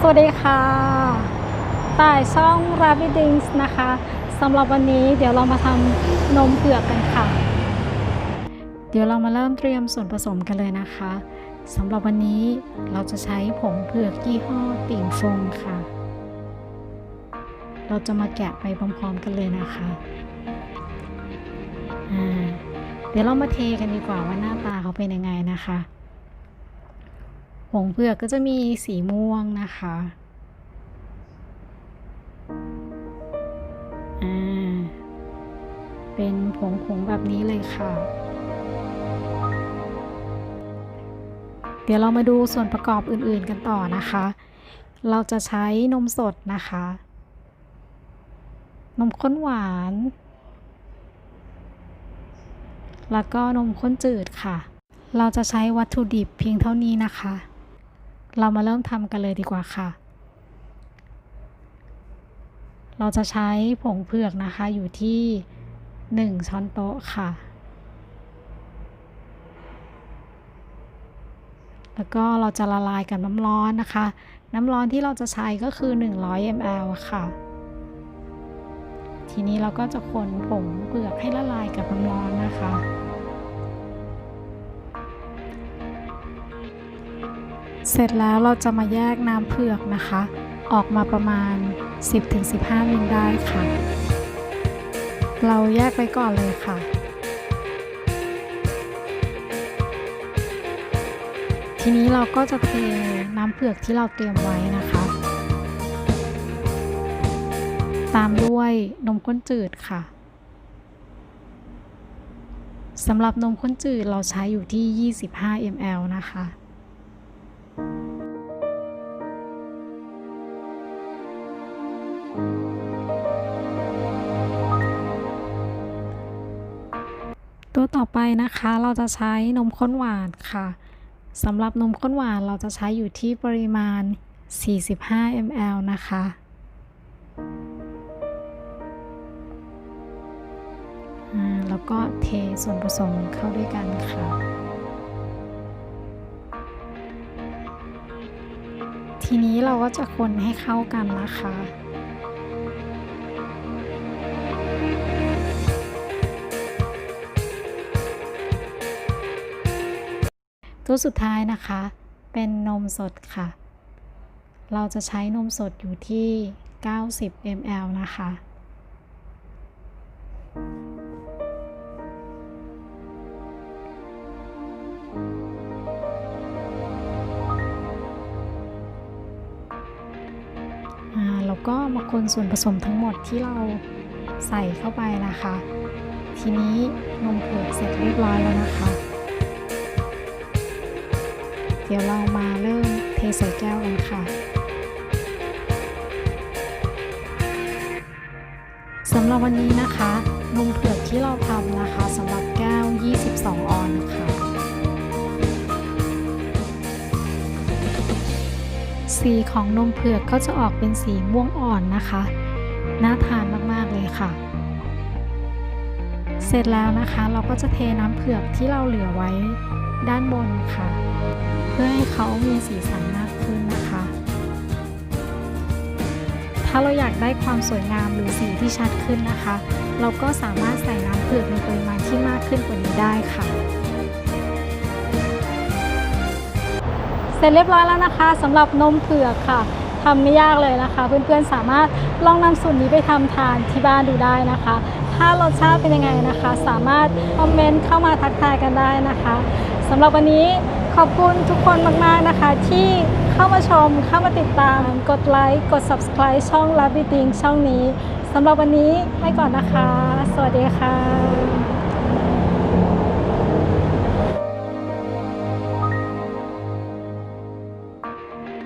สวัสดีค่ะต่ายช่อง Rabbit Dings นะคะสำหรับวันนี้เดี๋ยวเรามาทำนมเผือกกันค่ะ เดี๋ยวเรามาเริ่มเตรียมส่วนผสมกันเลยนะคะสำหรับวันนี้เราจะใช้ผงเผือกยี่ห้อติ่งฟงค่ะ เราจะมาแกะไปพร้อมๆกันเลยนะคะเดี๋ยวเรามาเทกันดีกว่าว่าหน้าตาเขาเป็นยังไงนะคะ งเผือกก็จะมีสีม่วงนะคะเป็นผงผงแบบนี้เลยค่ะ เดี๋ยวเรามาดูส่วนประกอบอื่นๆกันต่อนะคะ เราจะใช้นมสดนะคะ นมข้นหวาน แล้วก็นมข้นจืดค่ะ เราจะใช้วัตถุดิบเพียงเท่านี้นะคะ เรามาเริ่มทำกันเลยดีกว่าค่ะ เราจะใช้ผงเผือกนะคะอยู่ที่ 1 ช้อนโต๊ะค่ะ แล้วก็เราจะละลายกับน้ำร้อนนะคะ น้ำร้อนที่เราจะใช้ก็คือ 100 ml ค่ะ ทีนี้เราก็จะคนผงเผือกให้ละลายกับน้ำร้อนนะคะ เสร็จแล้วเราจะมาแยกน้ำเผือกนะคะ ออกมาประมาณ 10-15 มิลได้ค่ะ เราแยกไว้ก่อนเลยค่ะ ทีนี้เราก็จะเทน้ำเผือกที่เราเตรียมไว้นะคะ ตามด้วยนมข้นจืดค่ะสำหรับนมข้นจืดเราใช้อยู่ที่ 25 ml นะคะ ตัวต่อไปนะคะ เราจะใช้นมข้นหวานค่ะสำหรับนมข้นหวานเราจะใช้อยู่ที่ปริมาณ 45 ml นะคะ แล้วก็เทส่วนผสมเข้าด้วยกันค่ะ ทีนี้เราก็จะคนให้เข้ากันนะคะ ตัวสุดท้ายนะคะ เป็นนมสดค่ะ เราจะใช้นมสดอยู่ที่ 90 ml นะคะอ่าแล้วก็มาคนส่วนผสมทั้งหมดที่เราใส่เข้าไปนะคะ ทีนี้นมเผือกเสร็จเรียบร้อยแล้วนะคะ เดี๋ยวเรามาเริ่มเทใส่แก้วกันค่ะสำหรับวันนี้นะคะนมเผือกที่เราทำนะคะสำหรับแก้ว 22 ออนค่ะสีของนมเผือกก็จะออกเป็นสีม่วงอ่อนนะคะ น่าทานมาก ๆ เลยค่ะ เสร็จแล้วนะคะเราก็จะเทน้ำเผือกที่เราเหลือไว้ ด้านบนค่ะ เพื่อให้เขามีสีสันมากขึ้นนะคะ ถ้าเราอยากได้ความสวยงามหรือสีที่ชัดขึ้นนะคะ เราก็สามารถใส่น้ำเผือกในปริมาณที่มากขึ้นกว่านี้ได้ค่ะเสร็จเรียบร้อยแล้วนะคะสำหรับนมเผือกค่ะทำไม่ยากเลยนะคะ เพื่อนๆสามารถลองนำสูตรนี้ไปทำทานที่บ้านดูได้นะคะ ถ้ารสชาติเป็นยังไงนะคะ สามารถคอมเมนต์เข้ามาทักทายกันได้นะคะ สำหรับวันนี้ขอบคุณทุกคนมากๆนะคะ ที่เข้ามาชมเข้ามาติดตาม กดไลค์กด subscribe ช่อง l a b b i t i n g ช่องนี้สำหรับวันนี้ไปก่อนนะคะ สวัสดีค่ะ